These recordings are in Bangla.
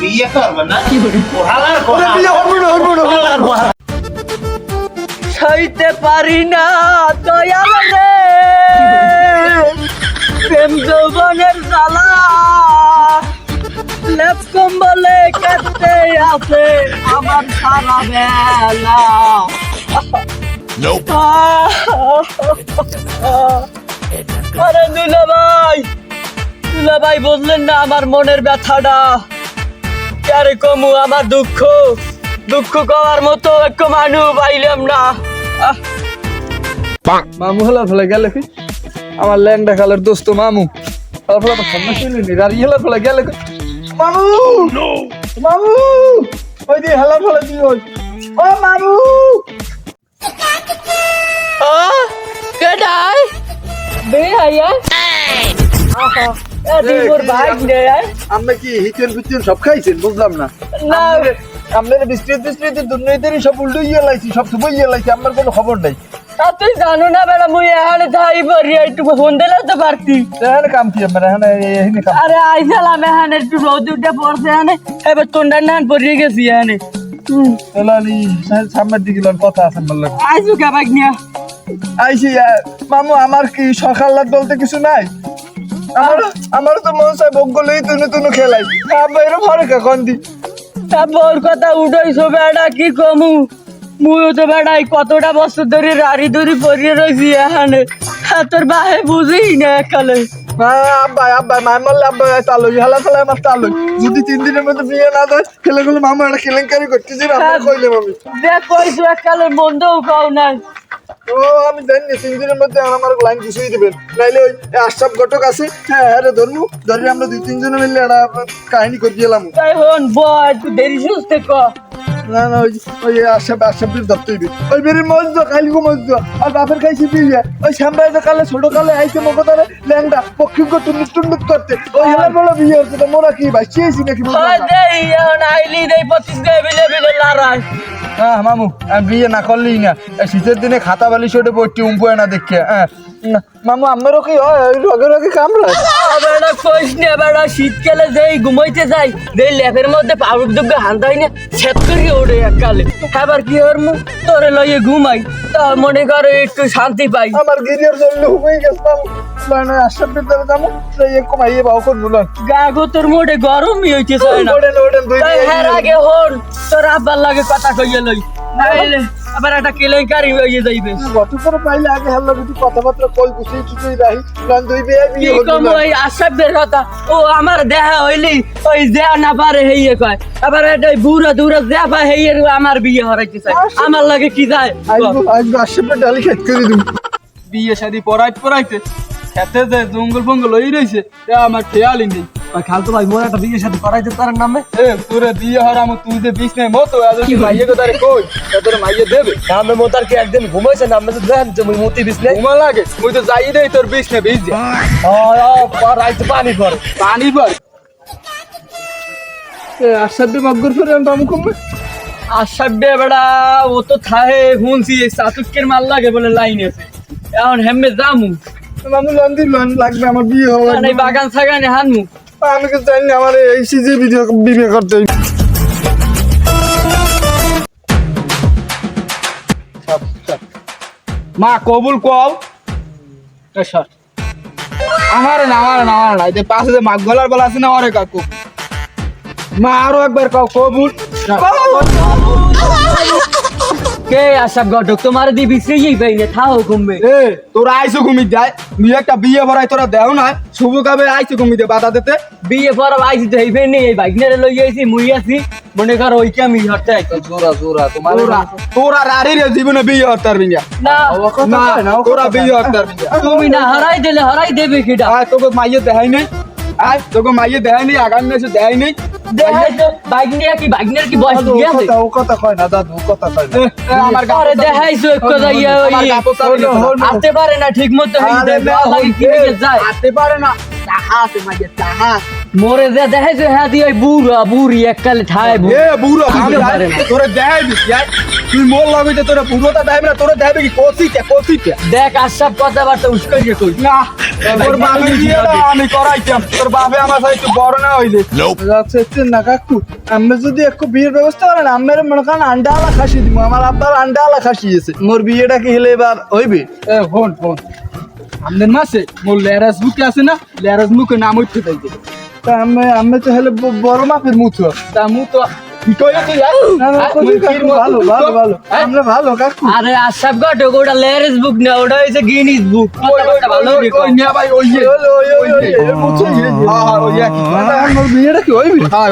বিয়ে করবে না বিয়ে না না সইতে পারি না দয়াল রে। প্রেম যৌবনের জ্বালা। লেপ কম্বলে কাটতে আছে আমার সারা বেলা। আরে দুলা ভাই দুলা ভাই বুঝলেন না আমার মনের ব্যথাটা? আরে কমু আমার দুঃখ। দুঃখ করার মতো একটু মানুষ পাইলাম না। মামু হলা ফেলে গেলে কি? আমার ল্যাংডা কালের দোস্ত মামু। হলা ফেলা সামনে নি আর ইহলা ফেলে গেলে মামু! মামু! ওই দি হেলা ফেলে দি ওই ও মামু! আহ, কেডাই? বে আইয়া? আহা, এ দি মোর ভাই নে, আয়। আমরা কি হিচেন ফিচেন সব খাইছেন? বুঝলাম না। না, আপনার দুর্নীতির সব উল্টো ইয়ে লাইছি সব সবই ইয়ে লাইছি আমার কোনো খবর নাই। তা তুই জানো না বেড়া মুই এখানে যাই পারি একটু ফোন দিলে তো পারতি। এখানে কাম কি আমার এখানে এখানে কাম। আরে আইসালাম এখানে একটু রোদ উঠে পড়ছে এখানে। এবার তোন্ডার নান পড়িয়ে গেছি এখানে। সামনের দিকে কথা আছে বললাম আইসু নিয়া আইসি মামু আমার কি সকাল রাত বলতে কিছু নাই? আমার আমার তো মনে হয় বকগলেই তুনু তুনু খেলাই। আব্বা এরকম হরে কখন দি তা বল কথা উঠাইছো বেড়া কি কমু? মুইও তো বেড়াই কতটা বছর ধরে রাড়ি দড়ি পরিয়ে রয়েছি এখানে। হ্যাঁ, তোর বাহে বুঝি না একালে। আব্বা আব্বা মাই মরলে আব্বা চালু হালা ফেলা আমার চালু যদি তিন দিনের মধ্যে বিয়ে না দেয় খেলে গুলো মামা একটা কেলেঙ্কারি করতেছি আমরা কইলে মামি। দেখ কইছো একালে মন্দও কাও নাই। ও আমি জানি তিন দিনের মধ্যে আমার লাইন ঘুষিয়ে দিবেন নাইলে ওই আশরাফ ঘটক আছে হ্যাঁ আরে ধরমু ধরে আমরা দুই তিনজনে মিলে একটা কাহিনী করে গেলাম তাই হন বয় তুই দেরি সুস্থে ক। না না ওই ওই আশরাফ আশরাফের ধরতে হইবে। ওই বেরি মজদো খালি গো মজদো আর বাপের খাইছি বিয়ে ওই সামরাইজে কালে ছোট কালে আইছে মকতারে ল্যাংডা পক্ষিক টুনুট টুনুট করতে। ওই হেলার বড় বিয়ে হচ্ছে তো মোরা কি বাঁচিয়েছি নাকি আইলি দেই পঁচিশ দেয় বিলে বিলে হ্যাঁ মামু বিয়ে না করলেই না। শীতের দিনে খাতা বালি শোটে পড়টি উম্পুয় না দেখে হ্যাঁ। মামু আমারও কি হয়? রগে রগে কামড়ায়। বেড়া কইস না বেড়া শীতকালে যেই ঘুমাইতে যাই যেই ল্যাপের মধ্যে পাউডার দুগ্গে হান্দাই না সেট করি ওড়ে এককালে। এবার কি ওর মুখ তোরে লইয়ে ঘুমাই। তা মনে করো একটু শান্তি পাই। আমার গিরিয়ার জন্য হয়ে গেছে যাব। বাউ তোর মোটে গরমই না। ওড়েন ওড়েন দুই হ্যাঁ আগে হন তোর আব্বার লাগে কথা কইয়ে লই। নাইলে আবার একটা কেলেঙ্কারি হয়ে যাইবে। গত করে পাইলে আগে হাল্লা দুটি কথাবার্তা কই গুছিয়ে টুকুই রাহি কারণ দুই বিয়ে কি কম ওই আশাবের কথা? ও আমার দেখা হইলি ওই দেয়া না পারে হেইয়ে কয়। আবার এটা বুড়া দূরা দেয়া পায় হেইয়ে আমার বিয়ে হরাইতে চায়। আমার লাগে কি যায়? ডালি খেত করে বিয়ে শাদি পড়াইতে পড়াইতে খেতে যে জঙ্গল ফঙ্গল হয়ে রয়েছে এ আমার খেয়ালই নেই। খালতো ভাই মোর একটা বিয়ে সাথে করাইতে তার নামে? এ তোরে বিয়ে হরাম তুই যে বিষ নেই মতো এত কি মাইয়ে কোথায় কই? তোর মাইয়ে দেবে। নামে মোতার কি একদিন ঘুমাইছে নামে তো দেখেন যে মুই মতি বিছলে ঘুমা লাগে মুই তো যাই দেই তোর বিষ নে বিষ দে। রাইতে পানি পড়ে পানি পর এ আশরাফে মগ্গর ফেরে আমি কমবে? আশাবে বেড়া ও তো থাহে হুনছি সাতুকের মাল লাগে বলে লাইন আছে। এখন হেমে জামু মামু লন দি লন লাগবে আমার বিয়ে হওয়া এই বাগান সাগানে হানমু। আমি কিছু জানি আমার এই সিজি ভিডিও বিয়ে করতে। মা কবুল সর। আমার না আমার না আমার না। এই যে পাশে যে মাছ গলার বলা আছে না অরে কাকু। মা আরও একবার কও কবুল। কে আশাব গডক তোমার দি বিছরেই পাই না থাও ঘুমবে এ তোরা আইসো ঘুমি যায় তুই একটা বিয়ে ভরাই তোরা দেও না। শুভ কাবে আইসো ঘুমি দে বাধা দিতে। বিয়ে পর আইছি তো হইবে নি এই বাইকনারে লই আইছি মুই আছি। মনে কর ওই কি আমি হটতে আইছি। জোরা জোরা তোমার তোরা তোরা রারি রে জীবনে বিয়ে হতে পারবি না। না না তোরা বিয়ে হতে পারবি না তুমি না হারাই দিলে হারাই দেবে কিটা আয় তোকে মাইয়ে দেখাই নাই। আয় তোকে মাইয়ে দেখাই নাই আগামী মাসে দেখাই নাই। তো। আসতে পারে না ঠিক মতো লাগে হয়ে যায়। আসতে পারে না। টাকা আছে মাইয়ে যে হ্যাঁ দিয়ে ওই বুড়া বুড়ি এককালে ঠায় বুড়ি। এ বুড়ো। তোরে দেখাই দিছি তুই মোর লাগবে তোরে বুড়োটা না তোরে দেখাবি কি কষিতে কষিতে দেখ আশাব কথাবার্তা উস্কাইয়ে কই। না। তোর আমি করাইতাম? তোর বাপে আমার সাথে একটু বড় না হইলে। না কাকু যদি একটু বিয়ের ব্যবস্থা করেন আমার মনে করেন আন্ডা আলা খাসি দিব আমার আব্বার আন্ডা আলা খাসি আছে। মোর বিয়েটা কি হলে এবার হইবে? ফোন ফোন আমাদের মাসে মোর বুকে আছে না? মুখে নাম উঠতে আমি আমি তো হলে বড় মাপের মুথু তা মু তো আরে আশাব ঘটক ওটা লেয়ারেস বুক না ওটা হয়েছে গিনিস বুক ভালো হ্যাঁ, হ্যাঁ। মানে বিয়েটা কি হইবে হ্যাঁ।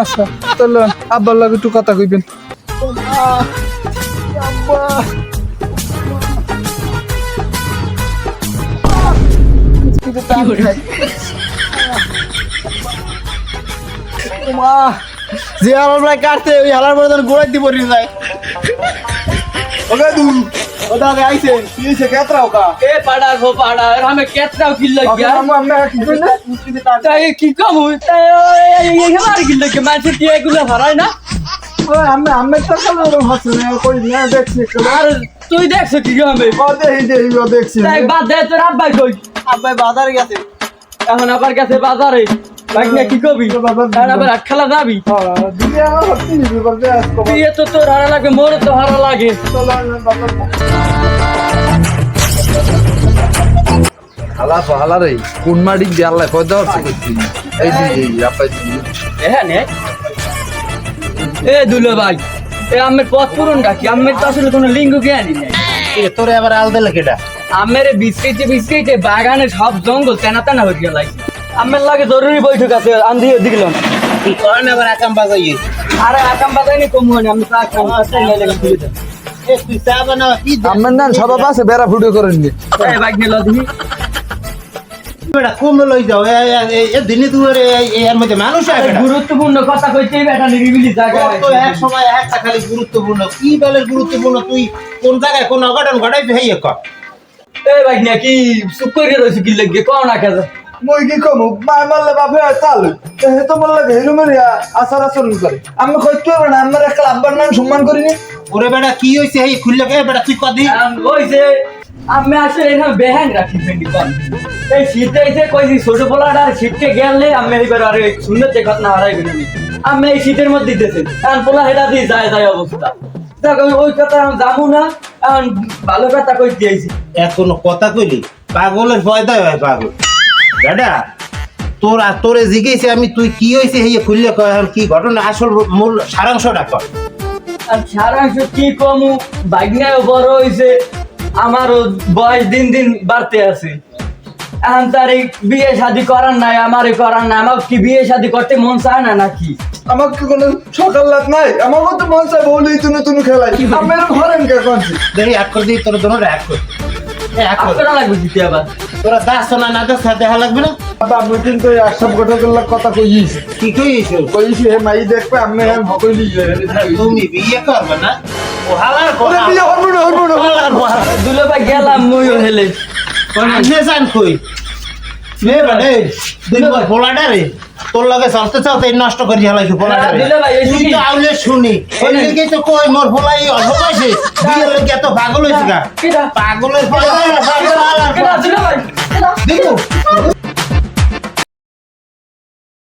আচ্ছা তাহলে আব্বার লাগে একটু কথা কইবেন যে প্রায় কাটতে ওই হালার পরে গোড়াই দিব ওকে ওটা আগে আইছে। কি হইছে? কেতরাও কা? এ পাড়ার হো পাড়ার আমি কেতরাও কিল লাগিয়া আমরা কি তাই কি কমু তাই এই লাগে এগুলো ভরায় না? ওই আমি আমি তো হাসি না কই না দেখছি আর তুই দেখছ কি হবে ও দেখি দেখি ও দেখছি। তাই বাদ দে তোর আব্বাই কই? আব্বাই বাজারে গেছে। এখন আবার গেছে বাজারে। কি কবি আর আবার যাবি? আসতো তুই তো তোর হারা লাগে মোর তো হারা লাগে। হালা হালা রে কোন মাটি দিয়ে আল্লাহ কয় দেওয়ার এই যে এই আপা হ্যাঁ নে। এ দুলো ভাই এ আমের পথ পূরণ ডাকি আমের তো আসলে কোনো লিঙ্গ জ্ঞানই নেই। তোরে আবার আল দিলে কেটা আমের বিস্কিটে বিস্কিটে বাগানে সব জঙ্গল তেনা তেনা হয়ে গেল আমের লাগে জরুরি বৈঠক আছে আন্ধি দিলাম তুই করেন আবার একাম বাজাইয়ে? আরে আকাম বাজাইনি কম হয়নি আমি চা খাই তুই এ তুই চা বানাও কি আমার না সবাই আছে বেড়া ফুটো করেন নি। বাইক নিয়ে লদি। বেটা কমে লই যাও দিনে তুই এর মধ্যে মানুষ। গুরুত্বপূর্ণ কথা কইতে বেটা নিরিবিলি জায়গা তো এক সময় একটা খালি গুরুত্বপূর্ণ কি বেলের গুরুত্বপূর্ণ তুই কোন জায়গায় কোন অঘটন ঘটাইছে হেই এক এই বাইক কি চুপ করে রয়েছে কি লাগবে কও না কাজে মই কি কমু? মার মারলে বাপে তাল হে তো বললে হেরু মেরে আসার আচরণ করে। আমি কইতে পারব না আমার একটা আব্বার নাম সম্মান করিনি। ওরে বেটা কি হইছে? হেই খুললে কে? বেটা তুই কদি। আমি আসলে এখানে বেহান রাখি ফেন্ডি এই শীতে এসে কইছি ছোট পোলাটা শীতকে গেলে আমি এবার আরে দেখত না হারাই গেলি আমি এই শীতের মধ্যে দিতেছি। এখন পোলা হেটা দিয়ে যায় যায় অবস্থা। দেখো ওই কথা আমি যাব না এখন ভালো কথা কই দিয়েছি এখন কথা কইলি? পাগলের ফয়দা হয় পাগল। বেটা তোর আর তোরে জিজ্ঞেসে আমি তুই কি হইছে হেই খুললে কয় এখন কি ঘটনা? আসল মূল সারাংশটা কর আর সারাংশ কি কমু? বাইকনাও বড় হইছে আমারও বয়স দিন দিন বাড়তে আছে। এখন তার এই বিয়ে শাদি করার নাই আমারে করার নাই আমার কি বিয়ে শাদি করতে মন চায় না নাকি? আমার কি কোনো সকাল রাত নাই? আমাকে তো মন চায় বউলি তুনু তুনু খেলাই আমি এরকম হরেন কে কোনছি দেখি এক করে দিই তোর এ, এক কর। আপনারা লাগবে দিতে আবার। তোরা দাস না না দাস দেখা লাগবে না? বাবা ঘটকের কথা কইছি। কি কইছো? কইছি হে মাই দেখবে আমি হে ভকইলি তুমি বিয়ে করবে না? ও হালার ওরে বিয়ে হব না হব না। হালার দুলে ভাই গেলাম মুইও হেলে। আগে জান কই? নে বাড়ে দিন পর পোলাটা রে। তোর লাগে চলতে চলতে নষ্ট করে হালাইছো পোলাটা রে। তুই শুনি। তো আউলে শুনি। ওই দিকে তো কই মোর পোলাই অল্প বয়সে বিয়ে লাগে এত পাগল হয়েছে গা। পাগলের? দেখো।